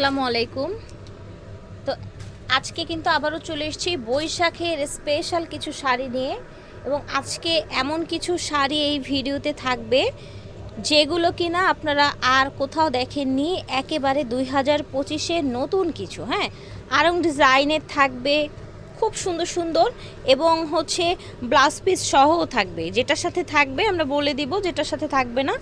আসসালামু আলাইকুম। তো আজকে কিন্তু আবারও চলে এসেছি বৈশাখের স্পেশাল কিছু শাড়ি নিয়ে এবং আজকে এমন কিছু শাড়ি এই ভিডিওতে থাকবে যেগুলো কিনা আপনারা আর কোথাও দেখেননি, একেবারে দুই হাজার পঁচিশে নতুন কিছু হ্যাঁ? আরং ডিজাইনের থাকবে, খুব সুন্দর সুন্দর এবং হচ্ছে ব্লাউজ পিস সহও থাকবে, যেটার সাথে থাকবে আমরা বলে দিব, যেটার সাথে থাকবে না,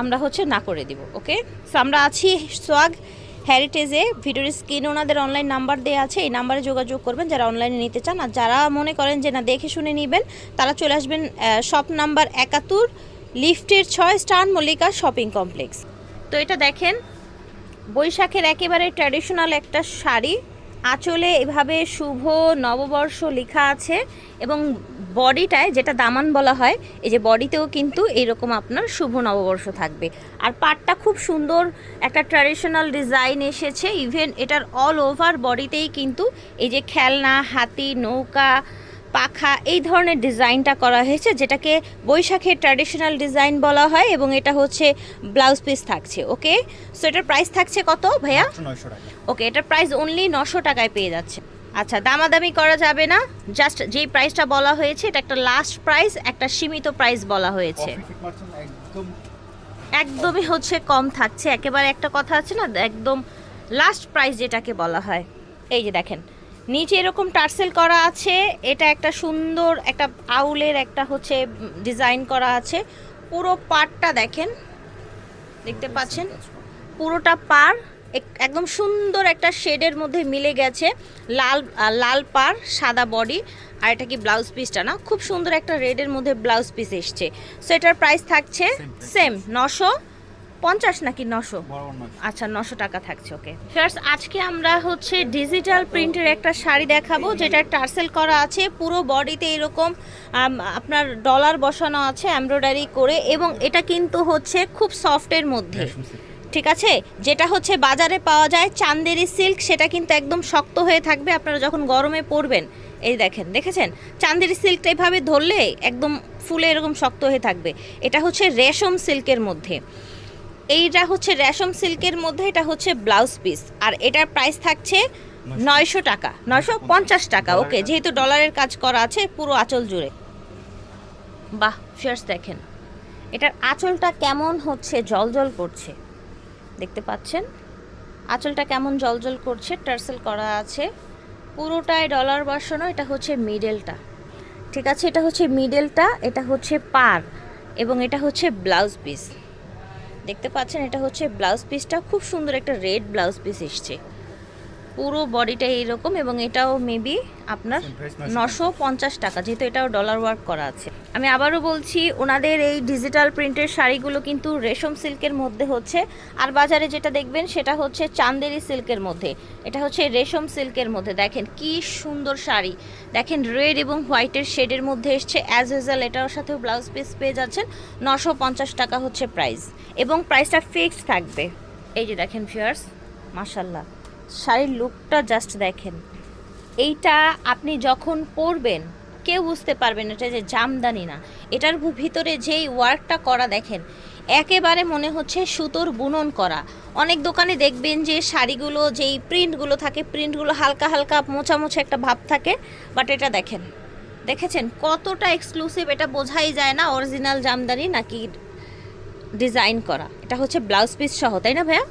আমরা হচ্ছে না করে দিব ওকে সো আমরা আছি সোয়াগ হেরিটেজে ভিডিওর স্ক্রিনে ওনাদের অনলাইন নাম্বার দেওয়া আছে, এই নাম্বারে যোগাযোগ করবেন যারা অনলাইনে নিতে চান। আর যারা মনে করেন যে না, দেখে শুনে নেবেন, তারা চলে আসবেন শপ নাম্বার একাত্তর লিফটের ছয় স্টার মল্লিকা শপিং কমপ্লেক্স তো এটা দেখেন, বৈশাখের একেবারে ট্র্যাডিশনাল একটা শাড়ি। আঁচলে এভাবে শুভ নববর্ষ লেখা আছে এবং বডিটায় যেটা দামান বলা হয়, এই যে বডিতেও কিন্তু এরকম আপনার শুভ নববর্ষ থাকবে। আর পাটটা খুব সুন্দর একটা ট্র্যাডিশনাল ডিজাইন এসেছে ইভেন এটার অল ওভার বডিতেই কিন্তু এই যে খেলনা, হাতি, নৌকা পাখা এই ধরনের ডিজাইনটা করা হয়েছে যেটাকে বৈশাখের ট্র্যাডিশনাল ডিজাইন বলা হয় এবং এটা হচ্ছে ব্লাউজ পিস থাকছে ওকে? সো এটার প্রাইস থাকছে কত ভাইয়া? ওকে এটার প্রাইস অনলি নশো টাকায় পেয়ে যাচ্ছে। আচ্ছা দামাদামি করা যাবে না জাস্ট যেই প্রাইসটা বলা হয়েছে এটা একটা লাস্ট প্রাইস একটা সীমিত প্রাইস বলা হয়েছে। একদমই হচ্ছে কম থাকছে একেবারে একটা কথা আছে না একদম লাস্ট প্রাইস যেটাকে বলা হয়। এই যে দেখেন নিচে এরকম টার্সেল করা আছে। এটা একটা সুন্দর একটা আউলের একটা হচ্ছে ডিজাইন করা আছে। পুরো পাটটা দেখেন। দেখতে পাচ্ছেন? পুরোটা পার এক- একদম সুন্দর একটা শেডের মধ্যে মিলে গেছে। লাল লাল পার সাদা বডি। আর এটা কি ব্লাউজ পিসটা না? খুব সুন্দর একটা রেডের মধ্যে ব্লাউজ পিস এসছে। সো এটার প্রাইস থাকছে সেম নশো পঞ্চাশ নাকি নশো? আচ্ছা নশো টাকা থাকছে ওকে ফার্স্ট আজকে আমরা হচ্ছে ডিজিটাল প্রিন্টের একটা শাড়ি দেখাবো যেটা টার্সেল করা আছে। পুরো বডিতে এরকম আপনার ডলার বসানো আছে এমব্রয়ডারি করে এবং এটা কিন্তু হচ্ছে খুব সফটের মধ্যে। ঠিক আছে? যেটা হচ্ছে বাজারে পাওয়া যায় চান্দেরি সিল্ক সেটা কিন্তু একদম শক্ত হয়ে থাকবে আপনারা যখন গরমে পরবেন। এই দেখেন দেখেছেন? চান্দেরি সিল্কটা এভাবে ধরলে একদম ফুলে এরকম শক্ত হয়ে থাকবে। এটা হচ্ছে রেশম সিল্কের মধ্যে। এইটা হচ্ছে রেশম সিল্কের মধ্যে এটা হচ্ছে ব্লাউজ পিস। আর এটার প্রাইস থাকছে নয়শো টাকা নয়শো পঞ্চাশ টাকা। ওকে যেহেতু ডলারের কাজ করা আছে পুরো আঁচল জুড়ে। বাহ ফিয়ার্স দেখেন এটার আঁচলটা কেমন হচ্ছে জলজল করছে। দেখতে পাচ্ছেন? আঁচলটা কেমন জলজল করছে টার্সেল করা আছে। পুরোটাই ডলার বসানো এটা হচ্ছে মিডেলটা ঠিক আছে এটা হচ্ছে মিডেলটা এটা হচ্ছে পার এবং এটা হচ্ছে ব্লাউজ পিস। দেখতে পাচ্ছেন এটা হচ্ছে ব্লাউজ পিসটা খুব সুন্দর একটা রেড ব্লাউজ পিস এসছে। পুরো বডিটা এইরকম এবং এটাও মেবি আপনার নশো পঞ্চাশ টাকা যেহেতু এটাও ডলার ওয়ার্ক করা আছে। আমি আবারও বলছি ওনাদের এই ডিজিটাল প্রিন্টের শাড়িগুলো কিন্তু রেশম সিল্কের মধ্যে হচ্ছে। আর বাজারে যেটা দেখবেন সেটা হচ্ছে চান্দেরি সিল্কের মধ্যে। এটা হচ্ছে রেশম সিল্কের মধ্যে। দেখেন কি সুন্দর শাড়ি। দেখেন রেড এবং হোয়াইটের শেডের মধ্যে এসছে। অ্যাজ ইউজাল এটার সাথেও ব্লাউজ পিস পেয়ে যাচ্ছেন। নশো পঞ্চাশ টাকা হচ্ছে প্রাইস এবং প্রাইসটা ফিক্সড থাকবে। এই যে দেখেন ফিয়ার্স মাসাল্লাহ শাড়ির লুকটা জাস্ট দেখেন। এইটা আপনি যখন পরবেন, কেউ বুঝতে পারবেন এটা যে জামদানি না। এটার ভিতরে যেই ওয়ার্কটা করা দেখেন, একেবারে মনে হচ্ছে সুতোর বুনন করা। অনেক দোকানে দেখবেন যে শাড়িগুলো, যেই প্রিন্টগুলো থাকে প্রিন্টগুলো হালকা হালকা মোছা মোছা একটা ভাব থাকে বাট এটা দেখেন। দেখেছেন কতটা এক্সক্লুসিভ এটা বোঝাই যায় না অরিজিনাল জামদানি নাকি ডিজাইন করা। এটা হচ্ছে ব্লাউজ পিস সহ তাই না ভাইয়া?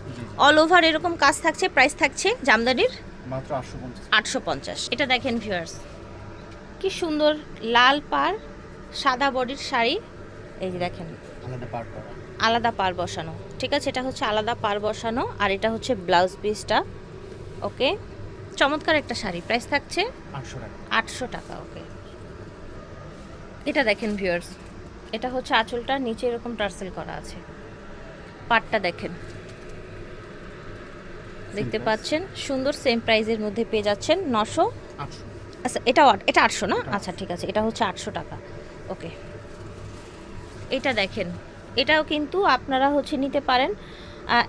অল ওভার এরকম কাজ থাকছে প্রাইস থাকছে জামদানির? মাত্র আটশো পঞ্চাশ। এটা দেখেন ভিউয়ার্স কি সুন্দর লাল পার সাদা বডির শাড়ি। এই যে দেখেন আলাদা পার বসানো। ঠিক আছে এটা হচ্ছে আলাদা পার বসানো আর এটা হচ্ছে ব্লাউজ পিসটা। ওকে? চমৎকার একটা শাড়ি প্রাইস থাকছে আটশো টাকা। আটশো টাকা ওকে। এটা দেখেন ভিউয়ার্স এটা হচ্ছে আঁচলটা নিচে এরকম টার্সেল করা আছে। পাটটা দেখেন। দেখতে পাচ্ছেন সুন্দর সেম প্রাইজের মধ্যে পেয়ে যাচ্ছেন নশো। আচ্ছা আট- এটা আটশো না? আচ্ছা ঠিক আছে এটা হচ্ছে আটশো টাকা। ওকে। এটা দেখেন এটাও কিন্তু আপনারা হচ্ছে নিতে পারেন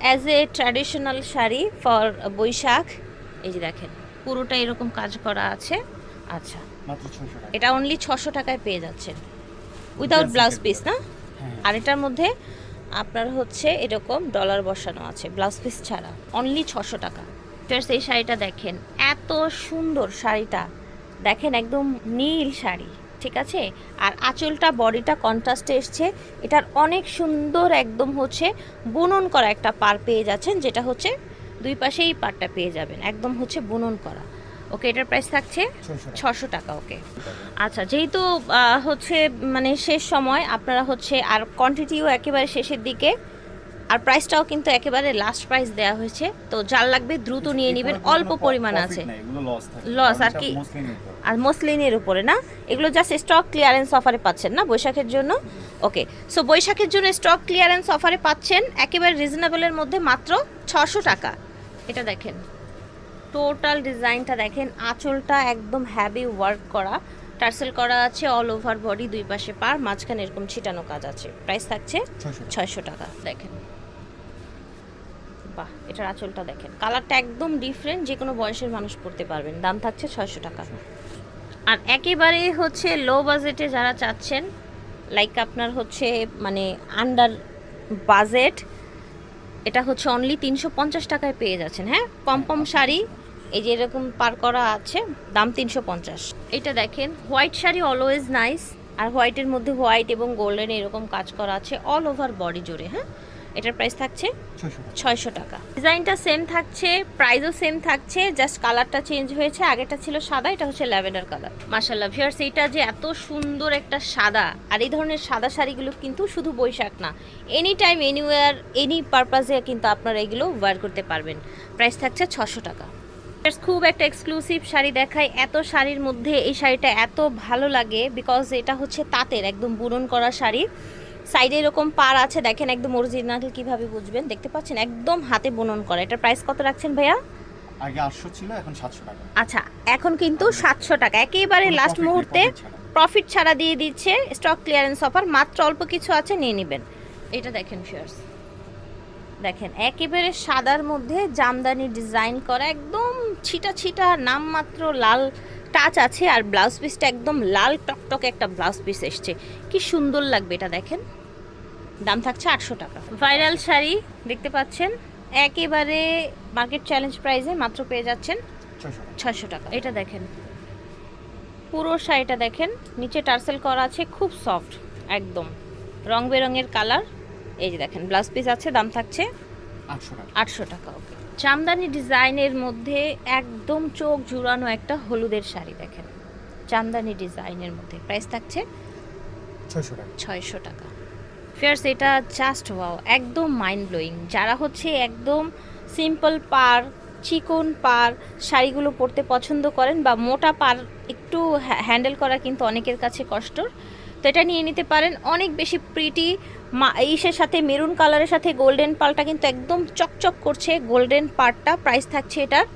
as a traditional sari for Baishakh. এই যে দেখেন পুরোটা এরকম কাজ করা আছে। আচ্ছা। এটা অনলি ছশো টাকায় পেয়ে যাচ্ছেন। উইদাউট ব্লাউজ পিস না? হ্যাঁ। আর এটার মধ্যে আপনার হচ্ছে এরকম ডলার বসানো আছে ব্লাউজ পিস ছাড়া। অনলি ছশো টাকা। Just এই শাড়িটা দেখেন এত সুন্দর শাড়িটা। দেখেন একদম নীল শাড়ি ঠিক আছে? আর আঁচলটা বডিটা কন্ট্রাস্টে এসছে। এটার অনেক সুন্দর একদম হচ্ছে বুনন করা একটা পার পেয়ে যাচ্ছেন যেটা হচ্ছে দুই পাশেই পারটা পেয়ে যাবেন। একদম হচ্ছে বুনন করা। ওকে এটার প্রাইস থাকছে ছশো টাকা। ওকে। আচ্ছা যেহেতু হচ্ছে মানে শেষ সময় আপনারা হচ্ছে আর কোয়ান্টিটিও একেবারে শেষের দিকে আর প্রাইসটাও কিন্তু একেবারে লাস্ট প্রাইস দেওয়া হয়েছে। তো যার লাগবে দ্রুত নিয়ে নেবেন অল্প পরিমাণ আছে। লস আর কি? আর মসলিনের উপরে না? এগুলো জাস্ট স্টক ক্লিয়ারেন্স অফারে পাচ্ছেন না বৈশাখের জন্য? ওকে সো বৈশাখের জন্য স্টক ক্লিয়ারেন্স অফারে পাচ্ছেন একেবারে রিজনেবলের মধ্যে মাত্র ছশো টাকা। এটা দেখেন। টোটাল ডিজাইনটা দেখেন আঁচলটা একদম হ্যাভি ওয়ার্ক করা। টার্সেল করা আছে অল ওভার বডি দুই পাশে পার মাঝখানে এরকম ছিটানো কাজ আছে। প্রাইস থাকছে ছয়শো টাকা। দেখেন। বাহ এটার আঁচলটা দেখেন। কালারটা একদম ডিফারেন্ট যে কোনো বয়সের মানুষ পড়তে পারবেন। দাম থাকছে ছয়শো টাকা। আর একেবারে হচ্ছে লো বাজেটে যারা চাচ্ছেন লাইক আপনার হচ্ছে মানে আন্ডার বাজেট এটা হচ্ছে অনলি তিনশো পঞ্চাশ টাকায় পেয়ে যাচ্ছেন হ্যাঁ? পম পম শাড়ি, এই যে এরকম পার করা আছে, দাম তিনশো পঞ্চাশ। এটা দেখেন হোয়াইট শাড়ি অলওয়েজ নাইস আর হোয়াইটের মধ্যে হোয়াইট এবং গোল্ডেন এরকম কাজ করা আছে অল ওভার বডি জুড়ে হ্যাঁ? এটার প্রাইস থাকছে ছয়শো টাকা। ডিজাইনটা সেম থাকছে প্রাইসও সেম থাকছে জাস্ট কালারটা চেঞ্জ হয়েছে। আগেটা ছিল সাদা এটা হচ্ছে ল্যাভেন্ডার কালার মাশাল্লাহ ভিউয়ার্স এইটা যে এত সুন্দর একটা সাদা আর এই ধরনের সাদা শাড়িগুলো কিন্তু শুধু বৈশাখ না এনি টাইম এনিওয়ার এনি পারপাজে কিন্তু আপনারা এগুলো ওয়ার করতে পারবেন। প্রাইস থাকছে ছশো টাকা। খুব একটা এক্সক্লুসিভ শাড়ি দেখায় এত শাড়ির মধ্যে এই শাড়িটা এত ভালো লাগে বিকজ এটা হচ্ছে তাঁতের একদম বুনন করা শাড়ি। সাইডে এরকম পার আছে দেখেন একদম অরিজিনাল কীভাবে বুঝবেন? দেখতে পাচ্ছেন একদম হাতে বুনন করা। এটার প্রাইস কত রাখছেন ভাইয়া? আগে আটশো ছিল এখন সাতশো টাকা। আচ্ছা এখন কিন্তু সাতশো টাকা। একেবারে লাস্ট মুহূর্তে প্রফিট ছাড়া। দিয়ে দিচ্ছে স্টক ক্লিয়ারেন্স অফার মাত্র অল্প কিছু আছে নিয়ে নেবেন। এটা দেখেন ফিয়ার্স দেখেন একেবারে সাদার মধ্যে জামদানি ডিজাইন করা একদম ছিটা ছিটা নামমাত্র লাল টাচ আছে আর ব্লাউজ পিসটা একদম লাল টকটকে একটা ব্লাউজ পিস এসছে। কি সুন্দর লাগবে এটা দেখেন। দাম থাকছে আটশো টাকা। ভাইরাল শাড়ি দেখতে পাচ্ছেন। একেবারে মার্কেট চ্যালেঞ্জ প্রাইসে মাত্র পেয়ে যাচ্ছেন ছয়শো টাকা। টাকা। এটা দেখেন। পুরো শাড়িটা দেখেন। নিচে টার্সেল করা আছে খুব সফট একদম। রং বেরঙের কালার এই যে দেখেন ব্লাউজ পিস আছে দাম থাকছে আটশো টাকা। আটশো টাকা ওকে চামদানি ডিজাইনের মধ্যে একদম চোখ জুড়ানো একটা হলুদের শাড়ি দেখেন। চামদানি ডিজাইনের মধ্যে। প্রাইস থাকছে ছয়শো টাকা। ছয়শো টাকা। ফেয়ার্স এটা জাস্ট ওয়াও একদম মাইন্ড ব্লোয়িং যারা হচ্ছে একদম সিম্পল পার চিকন পার শাড়িগুলো পরতে পছন্দ করেন বা মোটা পার একটু হ্যান্ডেল করা কিন্তু অনেকের কাছে কষ্টর। তো এটা নিয়ে নিতে পারেন। অনেক বেশি প্রিটি মা ইসের সাথে মেরুন কালারের সাথে গোল্ডেন পালটা কিন্তু একদম চকচক করছে। গোল্ডেন পার্টটা প্রাইস থাকছে এটার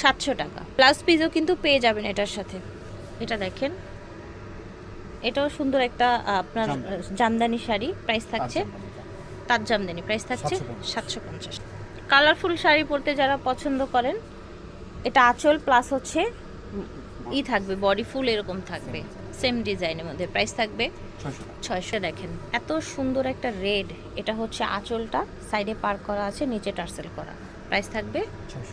সাতশো টাকা। প্লাস পিসও কিন্তু পেয়ে যাবেন এটার সাথে। এটা দেখেন। এটাও সুন্দর একটা আপনার জামদানি। শাড়ি। প্রাইস থাকছে তার জামদানি। প্রাইস থাকছে সাতশো পঞ্চাশ। কালারফুল শাড়ি পরতে যারা পছন্দ করেন এটা আঁচল প্লাস হচ্ছে ই থাকবে বডি ফুল এরকম থাকবে। সেম ডিজাইনের মধ্যে। প্রাইস থাকবে ছয়শো দেখেন। এত সুন্দর একটা রেড এটা হচ্ছে আঁচলটা সাইডে পার করা আছে নিচে টার্সেল করা। প্রাইস থাকবে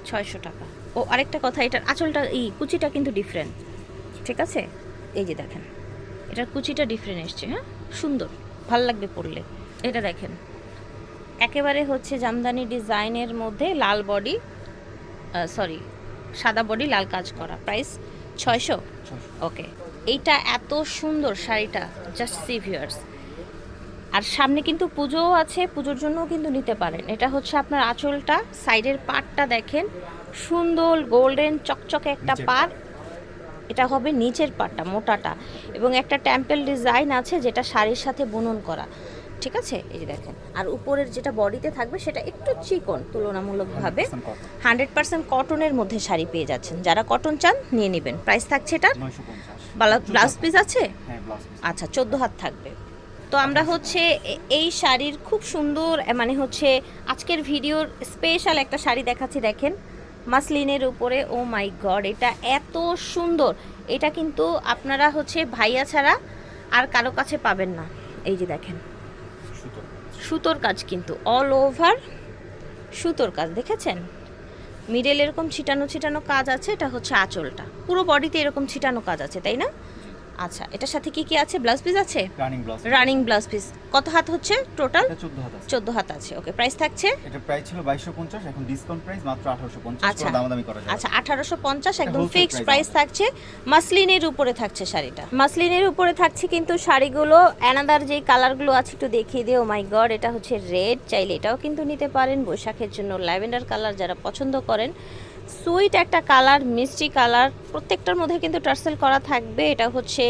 ছয়শো। টাকা। ও আরেকটা কথা এটার আঁচলটা এই কুচিটা কিন্তু ডিফারেন্ট ঠিক আছে? এই যে দেখেন এটার কুচিটা ডিফারেন্ট এসছে হ্যাঁ? সুন্দর ভালো লাগবে পরলে। এটা দেখেন একেবারে হচ্ছে জামদানি ডিজাইনের মধ্যে লাল বডি সরি সাদা বডি লাল কাজ করা। প্রাইস ছয়শো। ওকে। এইটা এত সুন্দর শাড়িটা জাস্ট সিভিয়ার্স আর সামনে কিন্তু পুজোও আছে পুজোর জন্যও কিন্তু নিতে পারেন। এটা হচ্ছে আপনার আঁচলটা সাইডের পাটটা দেখেন সুন্দর গোল্ডেন চকচকে একটা পাট এটা হবে নিচের পাটটা মোটাটা। এবং একটা টেম্পল ডিজাইন আছে যেটা শাড়ির সাথে বুনন করা। ঠিক আছে? এই যে দেখেন। আর উপরের যেটা বডিতে থাকবে সেটা একটু চিকন তুলনামূলকভাবে। হান্ড্রেড পার্সেন্ট কটনের মধ্যে শাড়ি পেয়ে যাচ্ছেন। যারা কটন চান নিয়ে নেবেন। প্রাইস থাকছে এটা ব্লাউজ পিস আছে? হ্যাঁ আচ্ছা চোদ্দ হাত থাকবে। তো আমরা হচ্ছে এই শাড়ির খুব সুন্দর মানে হচ্ছে আজকের ভিডিওর স্পেশাল একটা শাড়ি দেখাচ্ছি দেখেন। মাসলিনের উপরে ও মাই গড এটা এত সুন্দর। এটা কিন্তু আপনারা হচ্ছে ভাইয়া ছাড়া আর কারও কাছে পাবেন না। এই যে দেখেন। সুতোর কাজ। কিন্তু অল ওভার সুতোর কাজ দেখেছেন? মিডল এরকম ছিটানো ছিটানো কাজ আছে, এটা হচ্ছে আঁচলটা। পুরো বডিতে এরকম ছিটানো কাজ আছে, তাই না? আচ্ছা এটার সাথে কি কি আছে? ব্লাউজ পিস আছে? Running blouse running blouse piece কত হাত হচ্ছে টোটাল এটা 14 হাত আছে। চোদ্দ হাত আছে। ওকে প্রাইস থাকছে? এটা প্রাইস ছিল 2250 এখন ডিসকাউন্ট প্রাইস মাত্র 1850 আচ্ছা। করে দামাদামি করা যাবে। আচ্ছা আঠারোশো পঞ্চাশ একদম wholesale ফিক্সড প্রাইস থাকছে। মাসলিনের উপরে থাকছে শাড়িটা। মাসলিনের উপরে থাকছে কিন্তু শাড়িগুলো অ্যানাদার যে কালারগুলো আছে একটু দেখিয়ে দিও। মাই গড এটা হচ্ছে রেড চাইলে এটাও কিন্তু নিতে পারেন। বৈশাখের জন্য ল্যাভেন্ডার কালার যারা পছন্দ করেন। সুইট একটা কালার মিষ্টি কালার প্রত্যেকটার মধ্যে কিন্তু টার্সেল করা থাকবে। এটা হচ্ছে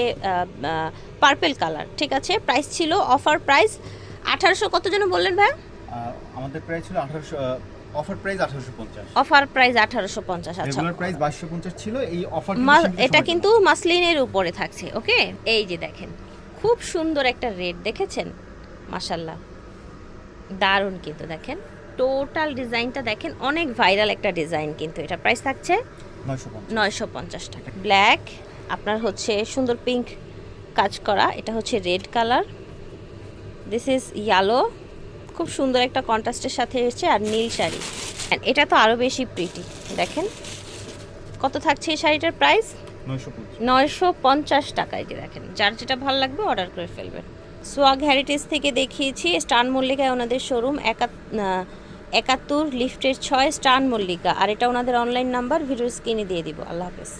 পার্পেল কালার ঠিক আছে? প্রাইস ছিল অফার প্রাইস আঠারোশো কত যেন বললেন ভাই? আমাদের প্রাইস ছিল 1800 অফার প্রাইস 1850 অফার প্রাইস আঠারোশো পঞ্চাশ আচ্ছা। রেগুলার প্রাইস 2250 ছিল এই অফার এটা কিন্তু মাসলিনের উপরে থাকছে ওকে? এই যে দেখেন খুব সুন্দর একটা রেড দেখেছেন? মাশাল্লাহ দারুণ কিন্তু দেখেন। টোটাল ডিজাইনটা দেখেন অনেক ভাইরাল একটা ডিজাইন কিন্তু এটা। প্রাইস থাকছে 950 নয়শো পঞ্চাশ টাকা। ব্ল্যাক আপনার হচ্ছে সুন্দর পিঙ্ক কাজ করা। এটা হচ্ছে red colour this is yellow খুব সুন্দর একটা কন্ট্রাস্টের সাথে এসেছে আর নীল শাড়ি। এটা তো আরও বেশি প্রিটি দেখেন। কত থাকছে এই শাড়িটার প্রাইস নয়শো পঞ্চাশ। টাকা দিয়ে দেখেন। যার যেটা ভালো লাগবে অর্ডার করে ফেলবেন। সোয়াগ হ্যারিটেজ থেকে দেখিয়েছি স্টান মল্লিকায় ওনাদের শোরুম একাত্তর লিফটের ছয় স্টান মল্লিকা। আর এটা ওনাদের অনলাইন নাম্বার ভিডিও স্ক্রিনে দিয়ে দিব। আল্লাহ হাফেজ।